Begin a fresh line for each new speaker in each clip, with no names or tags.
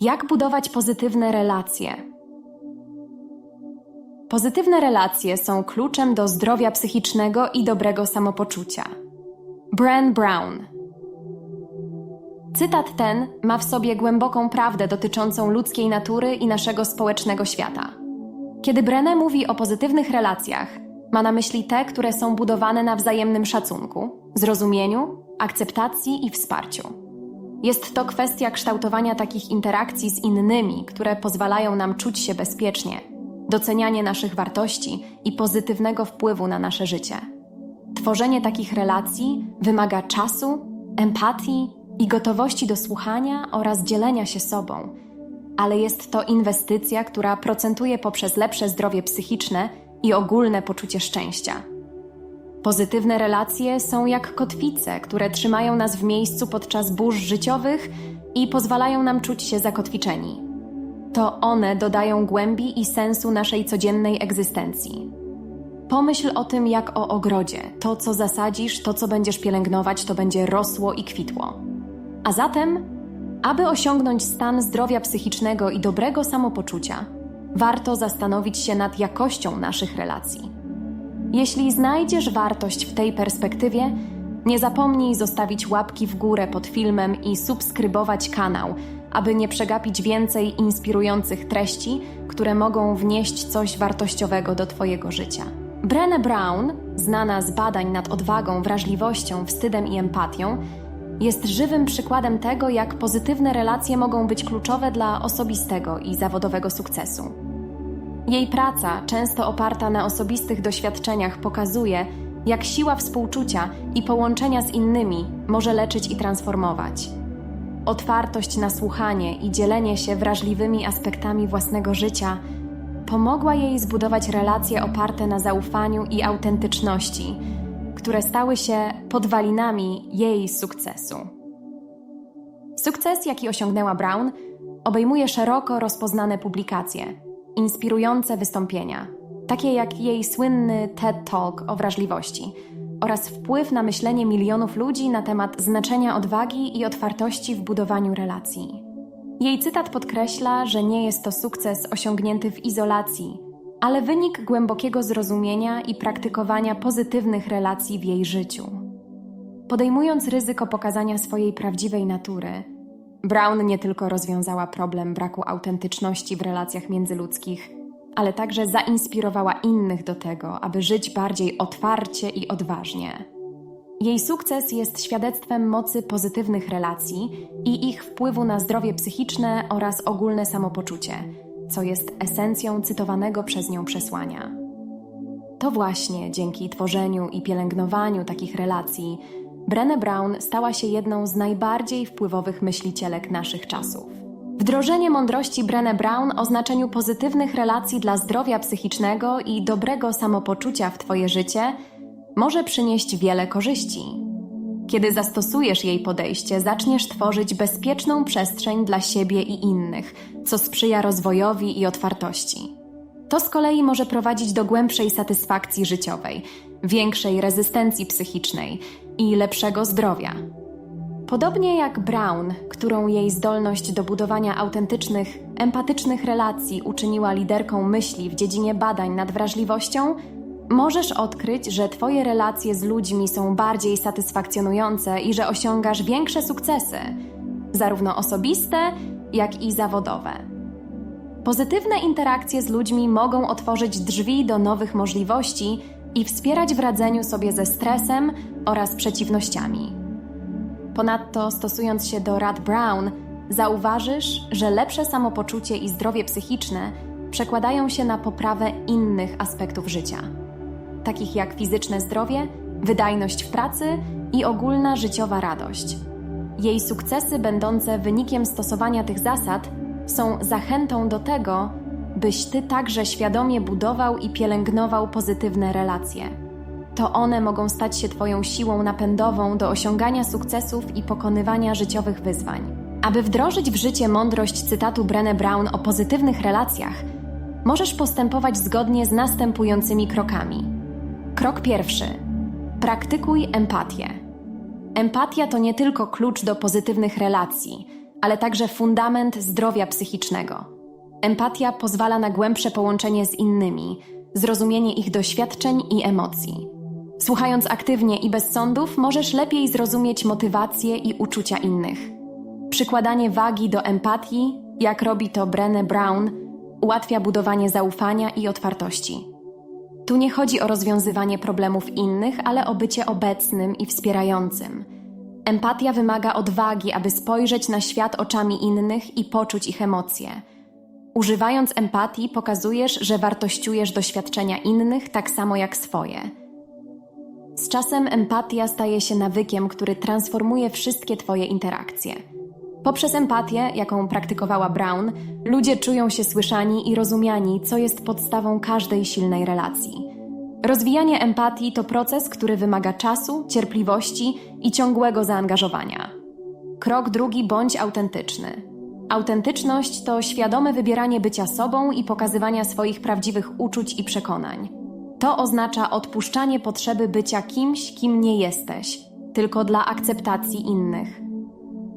Jak budować pozytywne relacje? Pozytywne relacje są kluczem do zdrowia psychicznego i dobrego samopoczucia. Bran Brown. Cytat ten ma w sobie głęboką prawdę dotyczącą ludzkiej natury i naszego społecznego świata. Kiedy Brené mówi o pozytywnych relacjach, ma na myśli te, które są budowane na wzajemnym szacunku, zrozumieniu, akceptacji i wsparciu. Jest to kwestia kształtowania takich interakcji z innymi, które pozwalają nam czuć się bezpiecznie, docenianie naszych wartości i pozytywnego wpływu na nasze życie. Tworzenie takich relacji wymaga czasu, empatii i gotowości do słuchania oraz dzielenia się sobą, ale jest to inwestycja, która procentuje poprzez lepsze zdrowie psychiczne i ogólne poczucie szczęścia. Pozytywne relacje są jak kotwice, które trzymają nas w miejscu podczas burz życiowych i pozwalają nam czuć się zakotwiczeni. To one dodają głębi i sensu naszej codziennej egzystencji. Pomyśl o tym jak o ogrodzie. To, co zasadzisz, to, co będziesz pielęgnować, to będzie rosło i kwitło. A zatem, aby osiągnąć stan zdrowia psychicznego i dobrego samopoczucia, warto zastanowić się nad jakością naszych relacji. Jeśli znajdziesz wartość w tej perspektywie, nie zapomnij zostawić łapki w górę pod filmem i subskrybować kanał, aby nie przegapić więcej inspirujących treści, które mogą wnieść coś wartościowego do Twojego życia. Brené Brown, znana z badań nad odwagą, wrażliwością, wstydem i empatią, jest żywym przykładem tego, jak pozytywne relacje mogą być kluczowe dla osobistego i zawodowego sukcesu. Jej praca, często oparta na osobistych doświadczeniach, pokazuje, jak siła współczucia i połączenia z innymi może leczyć i transformować. Otwartość na słuchanie i dzielenie się wrażliwymi aspektami własnego życia pomogła jej zbudować relacje oparte na zaufaniu i autentyczności, które stały się podwalinami jej sukcesu. Sukces, jaki osiągnęła Brown, obejmuje szeroko rozpoznane publikacje, inspirujące wystąpienia, takie jak jej słynny TED Talk o wrażliwości oraz wpływ na myślenie milionów ludzi na temat znaczenia odwagi i otwartości w budowaniu relacji. Jej cytat podkreśla, że nie jest to sukces osiągnięty w izolacji, ale wynik głębokiego zrozumienia i praktykowania pozytywnych relacji w jej życiu. Podejmując ryzyko pokazania swojej prawdziwej natury, Brown nie tylko rozwiązała problem braku autentyczności w relacjach międzyludzkich, ale także zainspirowała innych do tego, aby żyć bardziej otwarcie i odważnie. Jej sukces jest świadectwem mocy pozytywnych relacji i ich wpływu na zdrowie psychiczne oraz ogólne samopoczucie, co jest esencją cytowanego przez nią przesłania. To właśnie dzięki tworzeniu i pielęgnowaniu takich relacji Brené Brown stała się jedną z najbardziej wpływowych myślicielek naszych czasów. Wdrożenie mądrości Brené Brown o znaczeniu pozytywnych relacji dla zdrowia psychicznego i dobrego samopoczucia w Twoje życie może przynieść wiele korzyści. Kiedy zastosujesz jej podejście, zaczniesz tworzyć bezpieczną przestrzeń dla siebie i innych, co sprzyja rozwojowi i otwartości. To z kolei może prowadzić do głębszej satysfakcji życiowej, większej rezystencji psychicznej i lepszego zdrowia. Podobnie jak Brown, którą jej zdolność do budowania autentycznych, empatycznych relacji uczyniła liderką myśli w dziedzinie badań nad wrażliwością, możesz odkryć, że Twoje relacje z ludźmi są bardziej satysfakcjonujące i że osiągasz większe sukcesy, zarówno osobiste, jak i zawodowe. Pozytywne interakcje z ludźmi mogą otworzyć drzwi do nowych możliwości i wspierać w radzeniu sobie ze stresem oraz przeciwnościami. Ponadto, stosując się do rad Brown, zauważysz, że lepsze samopoczucie i zdrowie psychiczne przekładają się na poprawę innych aspektów życia, takich jak fizyczne zdrowie, wydajność w pracy i ogólna życiowa radość. Jej sukcesy, będące wynikiem stosowania tych zasad, są zachętą do tego, byś ty także świadomie budował i pielęgnował pozytywne relacje. To one mogą stać się Twoją siłą napędową do osiągania sukcesów i pokonywania życiowych wyzwań. Aby wdrożyć w życie mądrość cytatu Brené Brown o pozytywnych relacjach, możesz postępować zgodnie z następującymi krokami. Krok pierwszy: praktykuj empatię. Empatia to nie tylko klucz do pozytywnych relacji, ale także fundament zdrowia psychicznego. Empatia pozwala na głębsze połączenie z innymi, zrozumienie ich doświadczeń i emocji. Słuchając aktywnie i bez sądów, możesz lepiej zrozumieć motywacje i uczucia innych. Przykładanie wagi do empatii, jak robi to Brené Brown, ułatwia budowanie zaufania i otwartości. Tu nie chodzi o rozwiązywanie problemów innych, ale o bycie obecnym i wspierającym. Empatia wymaga odwagi, aby spojrzeć na świat oczami innych i poczuć ich emocje. Używając empatii, pokazujesz, że wartościujesz doświadczenia innych tak samo jak swoje. Z czasem empatia staje się nawykiem, który transformuje wszystkie Twoje interakcje. Poprzez empatię, jaką praktykowała Brown, ludzie czują się słyszani i rozumiani, co jest podstawą każdej silnej relacji. Rozwijanie empatii to proces, który wymaga czasu, cierpliwości i ciągłego zaangażowania. Krok drugi bądź autentyczny. Autentyczność to świadome wybieranie bycia sobą i pokazywania swoich prawdziwych uczuć i przekonań. To oznacza odpuszczanie potrzeby bycia kimś, kim nie jesteś, tylko dla akceptacji innych.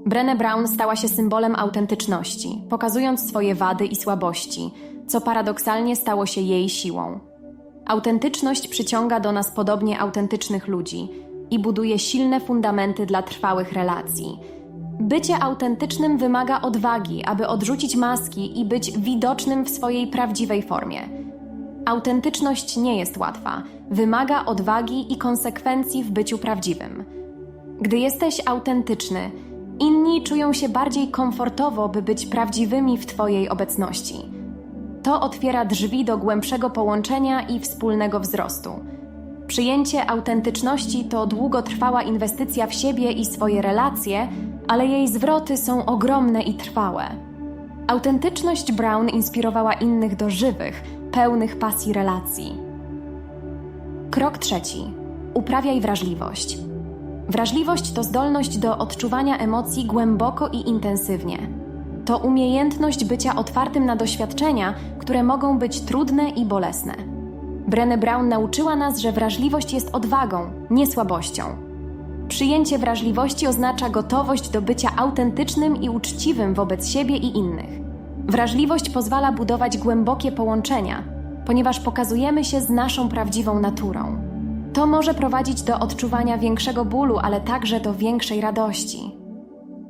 Brené Brown stała się symbolem autentyczności, pokazując swoje wady i słabości, co paradoksalnie stało się jej siłą. Autentyczność przyciąga do nas podobnie autentycznych ludzi i buduje silne fundamenty dla trwałych relacji. Bycie autentycznym wymaga odwagi, aby odrzucić maski i być widocznym w swojej prawdziwej formie. Autentyczność nie jest łatwa, wymaga odwagi i konsekwencji w byciu prawdziwym. Gdy jesteś autentyczny, inni czują się bardziej komfortowo, by być prawdziwymi w Twojej obecności. To otwiera drzwi do głębszego połączenia i wspólnego wzrostu. Przyjęcie autentyczności to długotrwała inwestycja w siebie i swoje relacje, ale jej zwroty są ogromne i trwałe. Autentyczność Brown inspirowała innych do żywych, pełnych pasji relacji. Krok trzeci. Uprawiaj wrażliwość. Wrażliwość to zdolność do odczuwania emocji głęboko i intensywnie. To umiejętność bycia otwartym na doświadczenia, które mogą być trudne i bolesne. Brené Brown nauczyła nas, że wrażliwość jest odwagą, nie słabością. Przyjęcie wrażliwości oznacza gotowość do bycia autentycznym i uczciwym wobec siebie i innych. Wrażliwość pozwala budować głębokie połączenia, ponieważ pokazujemy się z naszą prawdziwą naturą. To może prowadzić do odczuwania większego bólu, ale także do większej radości.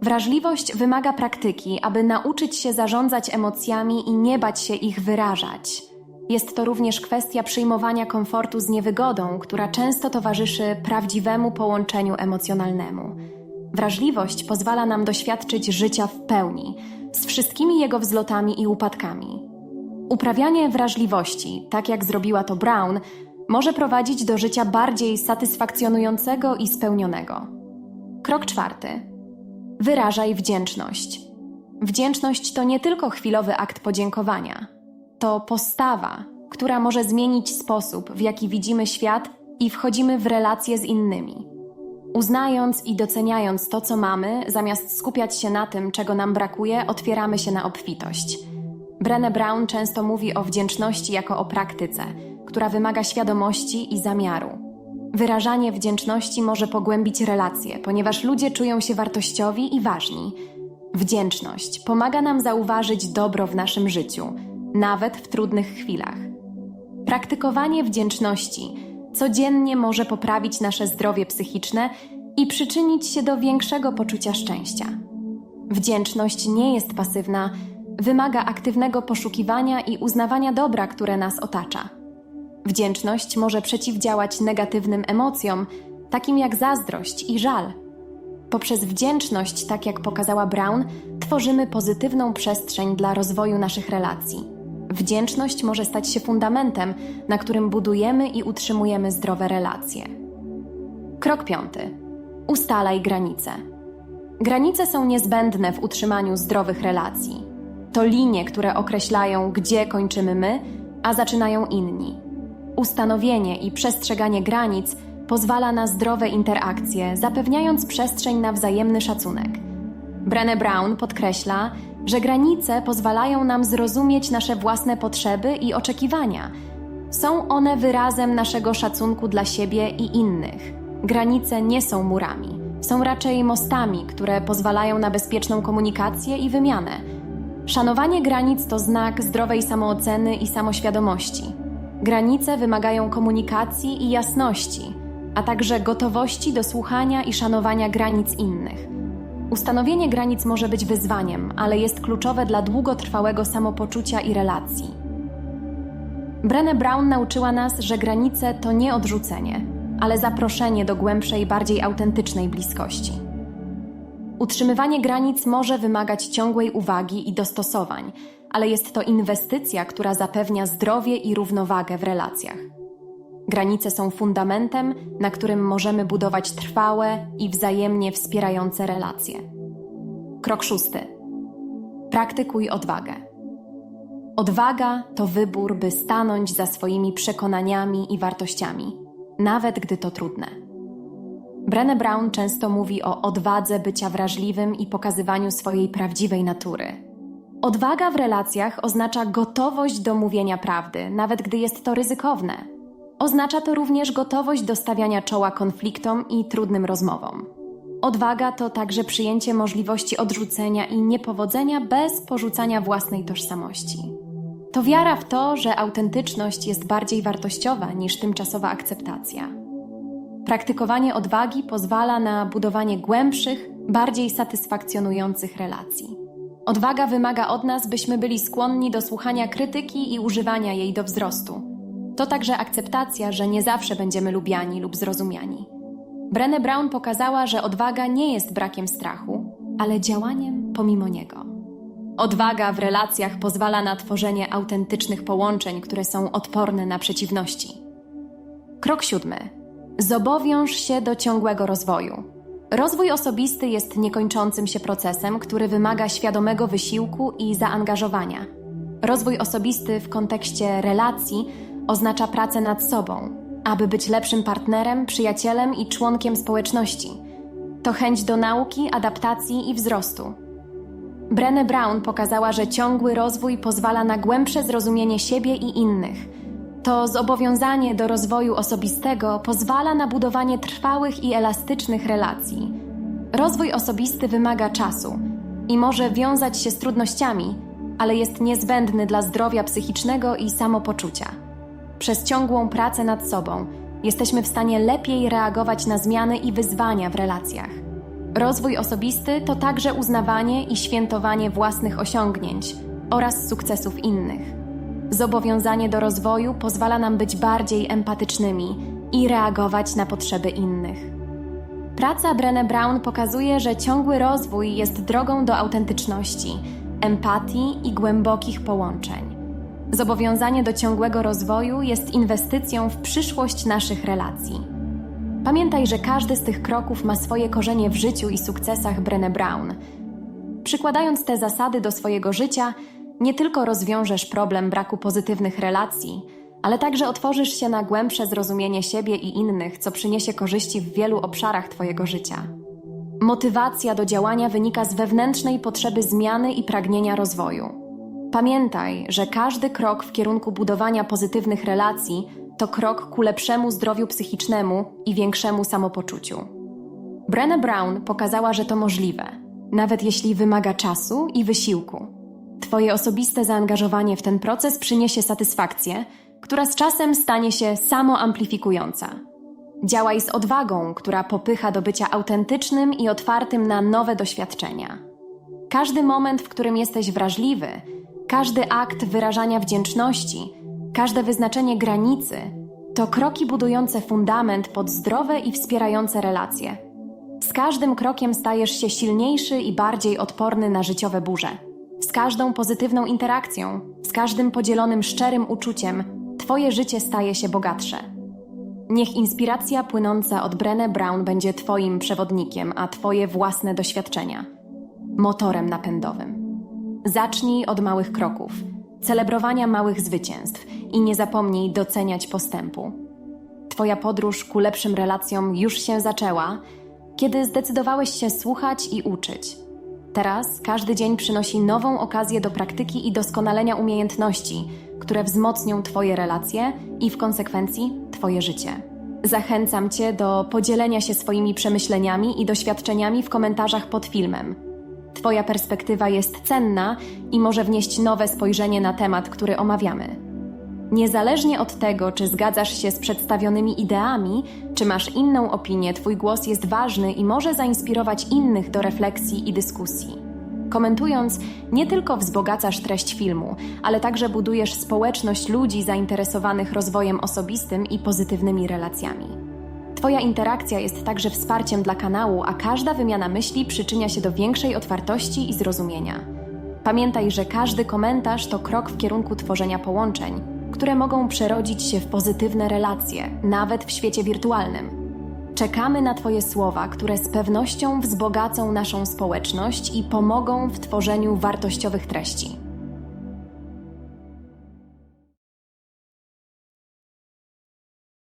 Wrażliwość wymaga praktyki, aby nauczyć się zarządzać emocjami i nie bać się ich wyrażać. Jest to również kwestia przyjmowania komfortu z niewygodą, która często towarzyszy prawdziwemu połączeniu emocjonalnemu. Wrażliwość pozwala nam doświadczyć życia w pełni, z wszystkimi jego wzlotami i upadkami. Uprawianie wrażliwości, tak jak zrobiła to Brown, może prowadzić do życia bardziej satysfakcjonującego i spełnionego. Krok czwarty. Wyrażaj wdzięczność. Wdzięczność to nie tylko chwilowy akt podziękowania, to postawa, która może zmienić sposób, w jaki widzimy świat i wchodzimy w relacje z innymi. Uznając i doceniając to, co mamy, zamiast skupiać się na tym, czego nam brakuje, otwieramy się na obfitość. Brené Brown często mówi o wdzięczności jako o praktyce, która wymaga świadomości i zamiaru. Wyrażanie wdzięczności może pogłębić relacje, ponieważ ludzie czują się wartościowi i ważni. Wdzięczność pomaga nam zauważyć dobro w naszym życiu, nawet w trudnych chwilach. Praktykowanie wdzięczności codziennie może poprawić nasze zdrowie psychiczne i przyczynić się do większego poczucia szczęścia. Wdzięczność nie jest pasywna, wymaga aktywnego poszukiwania i uznawania dobra, które nas otacza. Wdzięczność może przeciwdziałać negatywnym emocjom, takim jak zazdrość i żal. Poprzez wdzięczność, tak jak pokazała Brown, tworzymy pozytywną przestrzeń dla rozwoju naszych relacji. Wdzięczność może stać się fundamentem, na którym budujemy i utrzymujemy zdrowe relacje. Krok piąty. Ustalaj granice. Granice są niezbędne w utrzymaniu zdrowych relacji. To linie, które określają, gdzie kończymy my, a zaczynają inni. Ustanowienie i przestrzeganie granic pozwala na zdrowe interakcje, zapewniając przestrzeń na wzajemny szacunek. Brené Brown podkreśla, że granice pozwalają nam zrozumieć nasze własne potrzeby i oczekiwania. Są one wyrazem naszego szacunku dla siebie i innych. Granice nie są murami, Są raczej mostami, które pozwalają na bezpieczną komunikację i wymianę. Szanowanie granic to znak zdrowej samooceny i samoświadomości. Granice wymagają komunikacji i jasności, a także gotowości do słuchania i szanowania granic innych. Ustanowienie granic może być wyzwaniem, ale jest kluczowe dla długotrwałego samopoczucia i relacji. Brené Brown nauczyła nas, że granice to nie odrzucenie, ale zaproszenie do głębszej, bardziej autentycznej bliskości. Utrzymywanie granic może wymagać ciągłej uwagi i dostosowań, ale jest to inwestycja, która zapewnia zdrowie i równowagę w relacjach. Granice są fundamentem, na którym możemy budować trwałe i wzajemnie wspierające relacje. Krok szósty. Praktykuj odwagę. Odwaga to wybór, by stanąć za swoimi przekonaniami i wartościami, nawet gdy to trudne. Brené Brown często mówi o odwadze bycia wrażliwym i pokazywaniu swojej prawdziwej natury. Odwaga w relacjach oznacza gotowość do mówienia prawdy, nawet gdy jest to ryzykowne. Oznacza to również gotowość do stawiania czoła konfliktom i trudnym rozmowom. Odwaga to także przyjęcie możliwości odrzucenia i niepowodzenia bez porzucania własnej tożsamości. To wiara w to, że autentyczność jest bardziej wartościowa niż tymczasowa akceptacja. Praktykowanie odwagi pozwala na budowanie głębszych, bardziej satysfakcjonujących relacji. Odwaga wymaga od nas, byśmy byli skłonni do słuchania krytyki i używania jej do wzrostu. To także akceptacja, że nie zawsze będziemy lubiani lub zrozumiani. Brené Brown pokazała, że odwaga nie jest brakiem strachu, ale działaniem pomimo niego. Odwaga w relacjach pozwala na tworzenie autentycznych połączeń, które są odporne na przeciwności. Krok siódmy. Zobowiąż się do ciągłego rozwoju. Rozwój osobisty jest niekończącym się procesem, który wymaga świadomego wysiłku i zaangażowania. Rozwój osobisty w kontekście relacji oznacza pracę nad sobą, aby być lepszym partnerem, przyjacielem i członkiem społeczności. To chęć do nauki, adaptacji i wzrostu. Brené Brown pokazała, że ciągły rozwój pozwala na głębsze zrozumienie siebie i innych. To zobowiązanie do rozwoju osobistego pozwala na budowanie trwałych i elastycznych relacji. Rozwój osobisty wymaga czasu i może wiązać się z trudnościami, ale jest niezbędny dla zdrowia psychicznego i samopoczucia. Przez ciągłą pracę nad sobą jesteśmy w stanie lepiej reagować na zmiany i wyzwania w relacjach. Rozwój osobisty to także uznawanie i świętowanie własnych osiągnięć oraz sukcesów innych. Zobowiązanie do rozwoju pozwala nam być bardziej empatycznymi i reagować na potrzeby innych. Praca Brené Brown pokazuje, że ciągły rozwój jest drogą do autentyczności, empatii i głębokich połączeń. Zobowiązanie do ciągłego rozwoju jest inwestycją w przyszłość naszych relacji. Pamiętaj, że każdy z tych kroków ma swoje korzenie w życiu i sukcesach Brené Brown. Przykładając te zasady do swojego życia, nie tylko rozwiążesz problem braku pozytywnych relacji, ale także otworzysz się na głębsze zrozumienie siebie i innych, co przyniesie korzyści w wielu obszarach Twojego życia. Motywacja do działania wynika z wewnętrznej potrzeby zmiany i pragnienia rozwoju. Pamiętaj, że każdy krok w kierunku budowania pozytywnych relacji to krok ku lepszemu zdrowiu psychicznemu i większemu samopoczuciu. Brené Brown pokazała, że to możliwe, nawet jeśli wymaga czasu i wysiłku. Twoje osobiste zaangażowanie w ten proces przyniesie satysfakcję, która z czasem stanie się samoamplifikująca. Działaj z odwagą, która popycha do bycia autentycznym i otwartym na nowe doświadczenia. Każdy moment, w którym jesteś wrażliwy, każdy akt wyrażania wdzięczności, każde wyznaczenie granicy to kroki budujące fundament pod zdrowe i wspierające relacje. Z każdym krokiem stajesz się silniejszy i bardziej odporny na życiowe burze. Z każdą pozytywną interakcją, z każdym podzielonym szczerym uczuciem, Twoje życie staje się bogatsze. Niech inspiracja płynąca od Brené Brown będzie Twoim przewodnikiem, a Twoje własne doświadczenia motorem napędowym. Zacznij od małych kroków, celebrowania małych zwycięstw i nie zapomnij doceniać postępu. Twoja podróż ku lepszym relacjom już się zaczęła, kiedy zdecydowałeś się słuchać i uczyć. Teraz każdy dzień przynosi nową okazję do praktyki i doskonalenia umiejętności, które wzmocnią Twoje relacje i w konsekwencji Twoje życie. Zachęcam Cię do podzielenia się swoimi przemyśleniami i doświadczeniami w komentarzach pod filmem. Twoja perspektywa jest cenna i może wnieść nowe spojrzenie na temat, który omawiamy. Niezależnie od tego, czy zgadzasz się z przedstawionymi ideami, czy masz inną opinię, Twój głos jest ważny i może zainspirować innych do refleksji i dyskusji. Komentując, nie tylko wzbogacasz treść filmu, ale także budujesz społeczność ludzi zainteresowanych rozwojem osobistym i pozytywnymi relacjami. Twoja interakcja jest także wsparciem dla kanału, a każda wymiana myśli przyczynia się do większej otwartości i zrozumienia. Pamiętaj, że każdy komentarz to krok w kierunku tworzenia połączeń, które mogą przerodzić się w pozytywne relacje, nawet w świecie wirtualnym. Czekamy na Twoje słowa, które z pewnością wzbogacą naszą społeczność i pomogą w tworzeniu wartościowych treści.